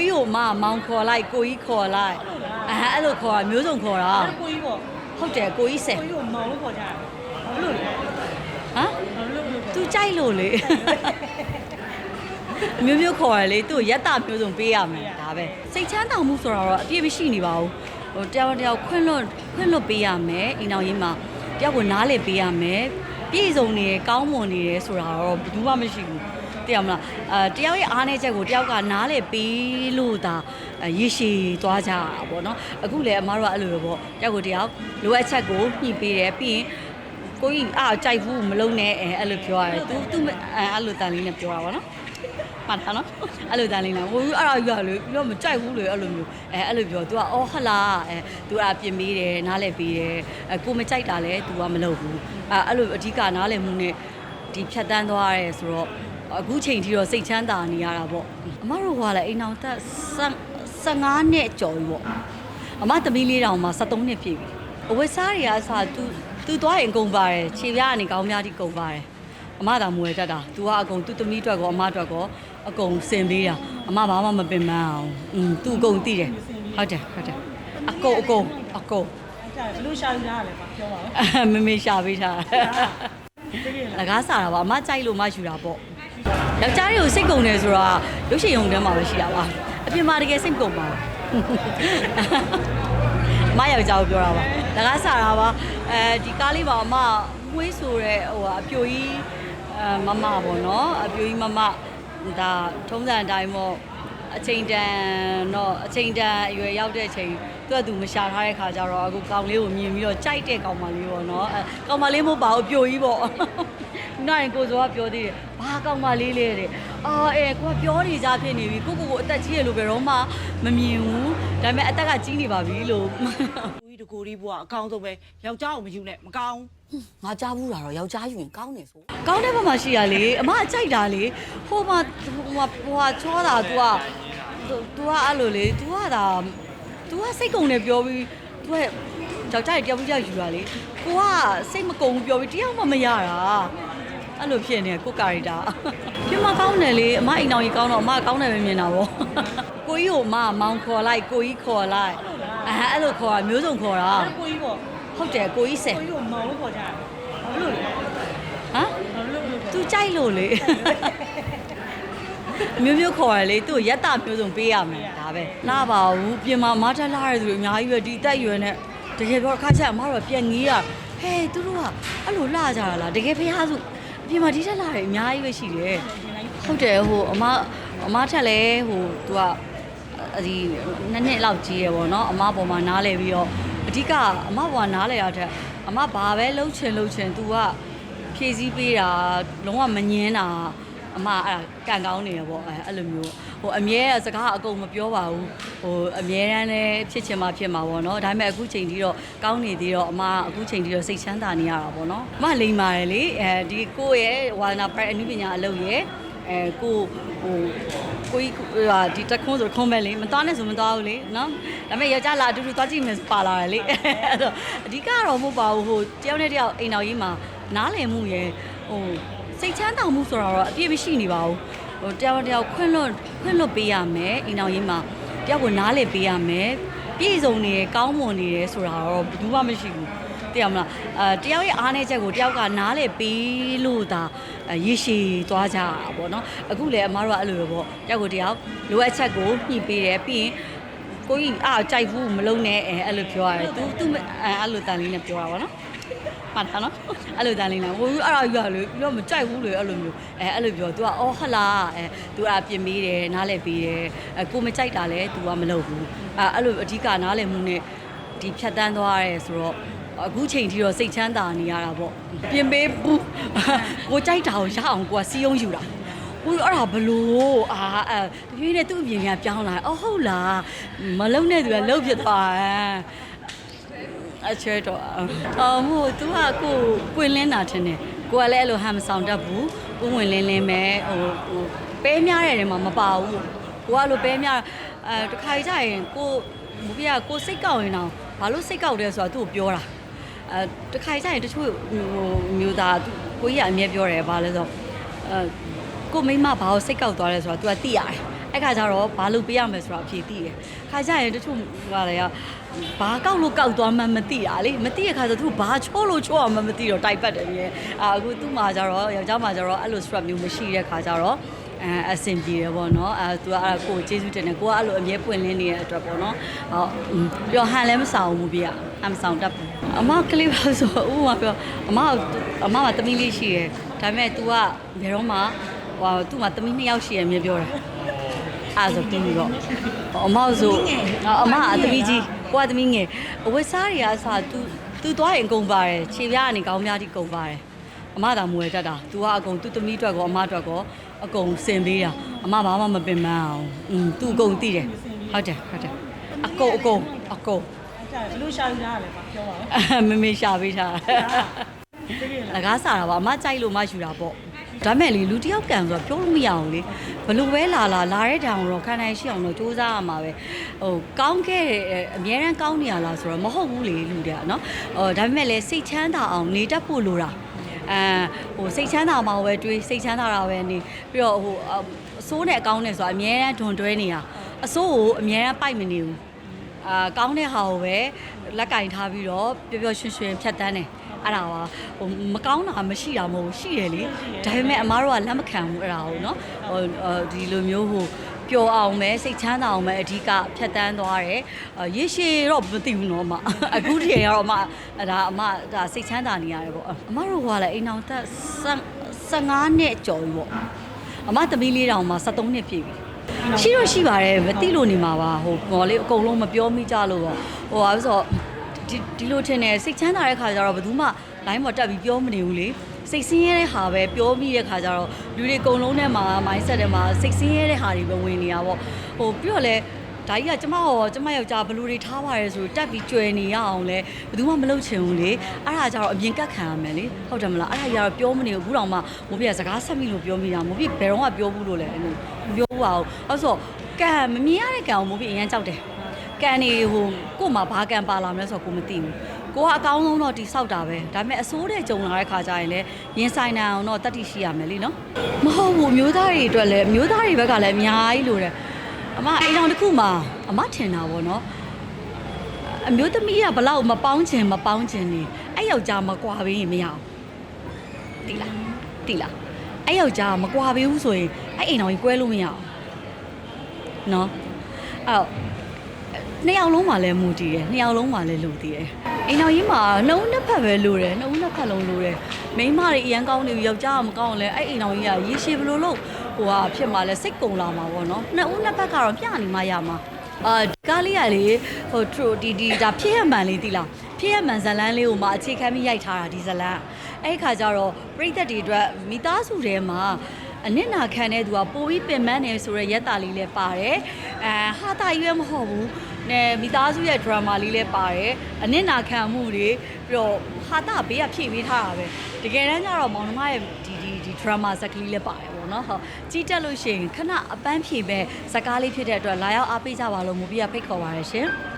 ကြီးကိုမမောင်ခေါ်လိုက်ကိုကြီးခေါ်လိုက်အဲအဲ့လိုခေါ်တာမျိုးစုံခေါ်တာကိုကြီးပေါ့ဟုတ်တယ်ကိုကြီးဆယ်ကိုကြီးကိုမောင်လို့ခေါ်ကြတာဘာလို့လဲဟမ်ဘာလို့လဲသူကြိုက်လို့လေအမျိုးမျိုးခေါ်ရလေသူ့ကိုရက်တာမျိုးစုံပေးရမယ်ဒါပဲစိတ်ချမ်းသာမှုဆိုတာတော့အပြည့်မရှိနေပါဘူးဟိုတယောက်တစ်ယောက်ခွင့်လွတ်ခွင့်လွတ်ပေးရမယ်အိမ်အောင်ရင်းမှာတယောက်ကိုနားလေပေးရမယ်ပြည့်စုံနေရကောင်းမွန်နေရဆိုတာတော့ဘယ်သူမှမရှိဘူး သိရမလားအဲတယောက်ရဲ့အားနည်းချက်ကိုတယောက်ကနားလေပေးလို့ဒါရေရှည်သွားကြတာပေါ့နော်အခုလည်းအမားတို့ကအဲ့လိုပဲပေါ့တယောက်ကိုတယောက်လိုအပ်ချက်ကိုညှိပေးတယ်ပြီးရင် ကိုကြီးအားကြိုက်ဘူးမလုံးနဲ့အဲအဲ့လိုပြောရတယ်။ तू तू အဲအဲ့လိုတန်လေးနဲ့ပြောတာပါနော်။မှတ်တာနော်။အဲ့လိုတန်လေးနဲ့ဟိုအဲ့ဒါကြီးကလေပြောမကြိုက်ဘူးလေအဲ့လိုမျိုးအဲအဲ့လိုပြော तू ကအော်ဟလာအဲ तू အပြင်မေးတယ်နားလဲပေးတယ်အဲကိုမကြိုက်တာလဲ तू ကမလုပ်ဘူးအဲအဲ့လိုအဓိကနားလဲမှုနဲ့ဒီဖြတ်တန်းသွားရဲဆိုတော့ အခုချိန်ထိတော့စိတ်ချမ်းသာနေရတာပေါ့အမတို့ကလည်းအိမ်အောင်သက်15နှစ်ကျော်ပြီပေါ့အမသမီးလေးတောင်မှ73နှစ်ပြည့်ပြီအဝတ်စားတွေကအစားသူသူသွားရင်ကုန်ပါတယ်ခြေပြားကနေကောင်းများတိကုန်ပါတယ်အမသာမွေတတ်တာသူကအကုန်သူသမီးအတွက်ကောအမအတွက်ကောအကုန်စင်ပေးတာအမဘာမှမပင်ပန်းအောင်อืมသူအကုန်သိတယ်ဟုတ်တယ်ဟုတ်တယ်အကုန်အကုန်အကုန်ဘလို့ရှာယူလာရလဲပြောပါဦးမမေရှာပေးထားတာတကယ်လားလကားစားတာပါအမကြိုက်လို့မယူတာပေါ့ ယောက်ျားတွေကိုစိတ်ကုန်တယ်ဆိုတာရုပ်ရှင်ရုံထဲမှာပဲရှိတာပါအပြင်မှာတကယ်စိတ်ကုန်ပါအမယောက်ျားကိုပြောတာပါလကားစားတာပါအဲဒီကားလေးပါအမမွေးဆိုတဲ့ဟိုအပြိုကြီးအဲမမပေါ့နော်အပြိုကြီးမမဒါထုံးစံအတိုင်းပေါ့အချိန်တန်တော့အချိန်တန်အရွယ်ရောက်တဲ့အချိန်သူကသူမရှာထားတဲ့ခါကျတော့အခုကောင်လေးကိုမြင်ပြီးတော့ကြိုက်တဲ့ကောင်မလေးပေါ့နော်အဲကောင်မလေးမဟုတ်ပါဘူးအပြိုကြီးပေါ့ နိုင်ကိုစောကပြောသေးတယ်ဘာကောင်မလေးလဲတဲ့အာအဲကိုကပြောနေကြဖြစ်နေပြီကိုကိုကိုအသက်ကြီးရလို့ဘယ်တော့မှမမြင်ဘူးဒါပေမဲ့အသက်ကကြီးနေပါပြီလို့ ကိုကြီးတကိုကြီးဘွားအကောင်းဆုံးပဲယောက်ျားကိုမယူနဲ့မကောင်း ငါကြားဘူးတာတော့ယောက်ျားယူရင်ကောင်းတယ်ဆိုကောင်းတဲ့ဘက်မှာရှိရလေအမအကြိုက်တာလေဟိုမှာဟိုမှာဟိုဟာချောတာ तू က तू ကအဲ့လိုလေ तू ကဒါ तू ကစိတ်ကုန်တယ်ပြောပြီး तू ကယောက်ျားကြီးတယောက်တစ်ယောက်ယူတာလေကိုကစိတ်မကုန်ဘူးပြောပြီးတယောက်မှမရတာ အဲ့လိုဖြစ်နေကိုကာရီတာပြင်မကောင်းတယ်လေအမအိမ်တော်ကြီးကောင်းတော့အမကောင်းတယ်ပဲမြင်တာဗောကိုကြီးကိုမမောင်ခေါ်လိုက်ကိုကြီးခေါ်လိုက်အဲအဲ့လိုခေါ်တာမျိုးစုံခေါ်တာကိုကြီးပေါ့ဟုတ်တယ်ကိုကြီးဆယ်ကိုကြီးကိုမောင်လို့ခေါ်ကြတာဘာလို့လဲဟမ်ဘာလို့လဲသူကြိုက်လို့လေအမျိုးမျိုးခေါ်ရလေသူ့ကိုရက်တာမျိုးစုံပေးရမယ်ဒါပဲလာပါဘူးပြင်မာမထက်လာရသူတွေအများကြီးပဲဒီအသက်အရွယ်နဲ့တကယ်ပြောခါချက်အမတို့ကပြန်ငေးရဟဲသူတို့ကအဲ့လိုလာကြတာလားတကယ်ဖះစုအ ပြင်မှာဒီထက်လာတယ်အများကြီးပဲရှိတယ်ဟုတ်တယ်ဟိုအမအမထက်လဲဟိုသူကဒီနှစ်နှစ်လောက်ကြီးရယ်ပေါ့နော်အမပေါ်မှာနားလဲပြီးတော့အဓိကအမပေါ်မှာနားလဲရတဲ့အမဘာပဲလှုပ်ချင်လှုပ်ချင် तू ကဖြည့်ဆည်းပေးတာလုံးဝမငင်းတာ အမအဲ့ဒါကန်ကောင်းနေရပေါ့အဲအဲ့လိုမျိုးဟိုအမြဲစကားအကုန်မပြောပါဘူးဟိုအမြဲတမ်းလည်းဖြစ်ချင်မှဖြစ်မှာပေါ့နော်ဒါပေမဲ့အခုချိန်ထိတော့ကောင်းနေသေးတော့အမအခုချိန်ထိတော့စိတ်ချမ်းသာနေရတာပေါ့နော်အမလိမ္မာတယ်လေအဲဒီကိုယ့်ရဲ့ဝါနာပရိုက်အနုပညာအလုပ်ရဲ့အဲကိုဟိုကိုကြီးဟာဒီတခွန်းဆိုခွန်းပဲလေမသွားနဲ့ဆိုမသွားဘူးလေနော်ဒါပေမဲ့ယောက်ျားလာအတူတူသွားကြည့်မယ်ပါလာတယ်လေအဲ့တော့အဓိကတော့မဟုတ်ပါဘူးဟိုတယောက်နဲ့တယောက်အိမ်တော်ကြီးမှာနားလည်မှုရယ်ဟို စိတ်ချမ်းသာမှုဆိုတာတော့အပြည့်မရှိနေပါဘူးဟိုတယောက်နဲ့တယောက်ခွင့်လွတ်ခွင့်လွတ်ပေးရမယ်အိမ်တော်ကြီးမှာတယောက်ကိုနားလည်ပေးရမယ်ပြည့်စုံနေရကောင်းမွန်နေရဆိုတာတော့ဘယ်သူမှမရှိဘူးသိရမလားအဲတယောက်ရဲ့အားနည်းချက်ကိုတယောက်ကနားလေပေးလို့ဒါရေရှည်သွားကြတာပေါ့နော်အခုလည်းအမားတို့ကအဲ့လိုပဲပေါ့တယောက်ကိုတယောက်လိုအပ်ချက်ကိုညှိပေးတယ်ပြီးရင်ကိုကြီးအားကြိုက်ဘူးမလုံးနဲ့အဲအဲ့လိုပြောရတယ် तू तू အဲအဲ့လိုတန်လေးနဲ့ပြောတာပေါ့နော် မှတ်တာနော်အဲ့လိုတန်လေးနဲ့ဟိုအဲ့ဒါကြီးကလေပြောမကြိုက်ဘူးလေအဲ့လိုမျိုးအဲအဲ့လိုပြော तू ကအော်ဟလာအဲ तू အပြင်မေးတယ်နားလဲပေးတယ်အဲကိုမကြိုက်တာလဲ तू ကမလုပ်ဘူးအဲအဲ့လိုအဓိကနားလဲမှုနဲ့ဒီဖြတ်တန်းသွားရဲဆိုတော့ အခုချိန်ထိတော့စိတ်ချမ်းသာနေရတာပေါ့ပြင်ပေးဘူးကိုကြိုက်တာကိုရအောင်ကိုကစီးယုံယူတာကိုအဲ့ဒါဘလို့အာအဲတပြေးနဲ့သူ့အပြင်ကပြောင်းလာအော်ဟုတ်လားမလုံနဲ့သူကလှုပ်ဖြစ်သွားတယ် အချဲတော့အော်မို့ तू ကကိုပွင့်လင်းတာထင်တယ်ကိုကလည်းအဲ့လိုဟမ်မဆောင်တတ်ဘူးဥဝင်လင်းလင်းပဲဟိုဟိုပဲများတဲ့နေရာမှာမပါဘူးကိုကအဲ့လိုပဲများအဲတခါကြရင်ကိုမူပြကိုစိတ်ကောက်ရင်တော့ဘာလို့စိတ်ကောက်တယ်ဆိုတာသူ့ကိုပြောတာအဲတခါကျရင်တချို့ဟိုမျိုးသားကိုကြီးကအမြဲပြောတယ်ဘာလဲဆိုတော့အဲကိုမိမဘာကိုစိတ်ကောက်သွားလဲဆိုတော့ तू ကသိရတယ်အဲ့ခါကျတော့ဘာလို့ပေးရမလဲဆိုတော့အဖြေသိတယ်ခါကျရင်တချို့ဟာလေက ဘာကောက်လို့ကောက်သွားမှမသိတာလေမသိတဲ့ခါကျသူဘာချောလို့ချောအောင်မှမသိတော့တိုက်ပတ်တယ်မြေအာအခုသူ့မှာကျတော့ယောက်ျားမှာကျတော့အဲ့လို strap မျိုးမရှိတဲ့ခါကျတော့အဲအဆင်ပြေတယ်ပေါ့နော်အဲသူကအဲ့ဒါကိုယ်ကျေးဇူးတင်တယ်ကိုကအဲ့လိုအမြဲပွင့်လင်းနေတဲ့အတွက်ပေါ့နော်ဟုတ်ပြီးတော့ဟန်လည်းမဆောင်ဘူးပြအမဆောင်တတ်ဘူးအမကလေးပါဆိုဥပမာပြောအမအမကတမီးလေးရှိတယ်ဒါပေမဲ့ तू ကဘယ်တော့မှဟိုသူ့မှာတမီးနှစ်ယောက်ရှိရအမြဲပြောတယ်အဲ့ဒါဆိုတင်းပြီးတော့အမဆိုအမအသမီးကြီး ကိုကသမီးငယ်အဝတ်စားတွေကအစားသူသူသွားရင်အကုန်ပါတယ်ခြေပြားကနေကောင်းများတိကုန်ပါတယ်အမသာမွေတတ်တာသူကအကုန်သူသမီးအတွက်ကောအမအတွက်ကောအကုန်စင်သေးတာအမဘာမှမပင်မအောင်อืมသူအကုန်သိတယ်ဟုတ်တယ်ဟုတ်တယ်အကုန်အကုန်အကုန်ဘလို့ရှာယူလာရလဲပြောပါဦးမမေရှာပေးထားတာလကားစားတာပါအမကြိုက်လို့မယူတာပေါ့ ဒါမဲ့လေလူတစ်ယောက်ကံဆိုတော့ပြောလို့မရအောင်လေဘလို့ပဲလာလာလာတဲ့တောင်တော့ခံနိုင်ရှိအောင်တော့စူးစမ်းရမှာပဲဟိုကောင်းခဲ့တဲ့အများရန်ကောင်းနေရလားဆိုတော့မဟုတ်ဘူးလေလူတွေကနော်ဟိုဒါပေမဲ့လေစိတ်ချမ်းသာအောင်နေတတ်ဖို့လိုတာအဲဟိုစိတ်ချမ်းသာမှာပဲတွေးစိတ်ချမ်းသာတာပဲနေပြီးတော့ဟိုအအစိုးနဲ့အကောင်းနဲ့ဆိုတာအများအားဒွန်တွဲနေတာအစိုးကိုအများအားပိုက်မနေဘူးအာကောင်းတဲ့ဟာကိုပဲလက်ကင်ထားပြီးတော့ပျော်ပျော်ရွှင်ရွှင်ဖြတ်တန်းတယ် အဲ့ဒါပါဟိုမကောင်းတာမရှိတာမဟုတ်ဘူးရှိတယ်လေဒါပေမဲ့အမားတို့ကလက်မခံဘူးအဲ့ဒါကိုနော်ဟိုအော်ဒီလိုမျိုးဟိုပျော်အောင်ပဲစိတ်ချမ်းသာအောင်ပဲအဓိကဖြတ်တန်းသွားတယ်အာရေရှည်တော့မသိဘူးနော်အမအခုတည်းကတော့အမအဲ့ဒါအမဒါစိတ်ချမ်းသာနေရတယ်ပေါ့အမတို့ကလည်းအိမ်အောင်သက်15နှစ်ကျော်ပြီပေါ့အမသမီးလေးတောင်မှ73နှစ်ပြည့်ပြီရှိတော့ရှိပါတယ်မသိလို့နေမှာပါဟိုဘော်လေးအကုန်လုံးမပြောမိကြလို့ပေါ့ဟိုဟာဆိုတော့ ဒီဒီလိုထင်တယ်စိတ်ချမ်းသာတဲ့ခါကျတော့ဘယ်သူမှ line ပေါ်တက်ပြီးပြောမနေဘူးလေစိတ်ဆင်းရဲတဲ့ဟာပဲပြောမိတဲ့ခါကျတော့လူတွေအကုန်လုံးထဲမှာ mindset ထဲမှာစိတ်ဆင်းရဲတဲ့ဟာတွေပဲဝင်နေတာပေါ့ဟိုပြီးတော့လဲဒါကြီးကကျမရောကျမယောက်ျားဘလူတွေထားပါရဲဆိုတက်ပြီးကြွယ်နေရအောင်လဲဘယ်သူမှမလုပ်ချင်ဘူးလေအဲ့ဒါကြတော့အမြင်ကတ်ခံရမယ်လေဟုတ်တယ်မလားအဲ့ဒါကြီးကတော့ပြောမနေဘူးအခုတော့မှမိုးပြစကားဆက်မိလို့ပြောမိတာမိုးပြဘယ်တော့မှပြောဘူးလို့လဲအဲ့လိုမပြောဘူးပါဘူးအဲ့ဆိုကံမမြင်ရတဲ့ကံကိုမိုးပြအရင်ကြောက်တယ် ကန်နေဟိုကို့မှာဘာကန်ပါလာမလဲဆိုတော့ကိုမသိဘူးကိုကအကောင်းဆုံးတော့တိဆောက်တာပဲဒါပေမဲ့အစိုးတဲ့ကြုံလာတဲ့ခါကျရင်လည်းရင်ဆိုင်နိုင်အောင်တော့တတိရှိရမယ်လीနော်မဟုတ်ဘူးမျိုးသားတွေအတွက်လည်းမျိုးသားတွေဘက်ကလည်းအများကြီးလိုတယ်အမအိမ်တော်တစ်ခုမှာအမထင်တာပေါ့နော်အမျိုးသမီးကဘလောက်မပေါင်းချင်မပေါင်းချင်နေအဲ့ယောက်ျားမကွာပေးရင်မရအောင်တိလားတိလားအဲ့ယောက်ျားမကွာပေးဘူးဆိုရင်အဲ့အိမ်တော်ကြီးကွဲလို့မရအောင်နော်အဲ့တော့ နှစ်ယောက်လုံးမှာလည်းမူတည်တယ်နှစ်ယောက်လုံးမှာလည်းလူတည်တယ်အိမ်တော်ကြီးမှာနှုံးနှစ်ဖက်ပဲလူတယ်နှုံးနှစ်ဖက်လုံးလူတယ်မိန်းမတွေအရန်ကောင်းနေပြီယောက်ျားကမကောင်းလဲအဲ့အိမ်တော်ကြီးကရေရှည်ဘလို့လို့ဟိုဟာဖြစ်မှာလဲစိတ်ကုံလာမှာပေါ့နော်နှစ်ဦးနှစ်ဖက်ကတော့ပြနေမှရမှာအာဒီကားလေးကလေဟိုထရိုဒီဒီဒါဖြစ်ရမှန်လေးတိလားဖြစ်ရမှန်ဇလန်းလေးကိုမှအခြေခံပြီးရိုက်ထားတာဒီဇလန်းအဲ့ဒီခါကျတော့ပြိသက်တွေအတွက်မိသားစုထဲမှာ အနစ်နာခံတဲ့သူကပိုပြီးပင်ပန်းနေဆိုရဲရက်တာလေးလည်းပါတယ်အဲဟာတာရွယ်မဟုတ်ဘူးနဲမိသားစုရဲ့ drama လေးလည်းပါတယ်အနစ်နာခံမှုတွေပြီးတော့ဟာတာဘေးကဖြည့်ပေးထားတာပဲတကယ်တမ်းကျတော့မောင်နှမရဲ့ဒီဒီဒီ drama ဇာတ်ကလေးလည်းပါတယ်ပေါ့နော်ဟုတ်ကြီးတက်လို့ရှိရင်ခဏအပန်းဖြေပဲဇာတ်ကားလေးဖြစ်တဲ့အတွက်လာရောက်အားပေးကြပါလို့မူပြဖိတ်ခေါ်ပါရရှင်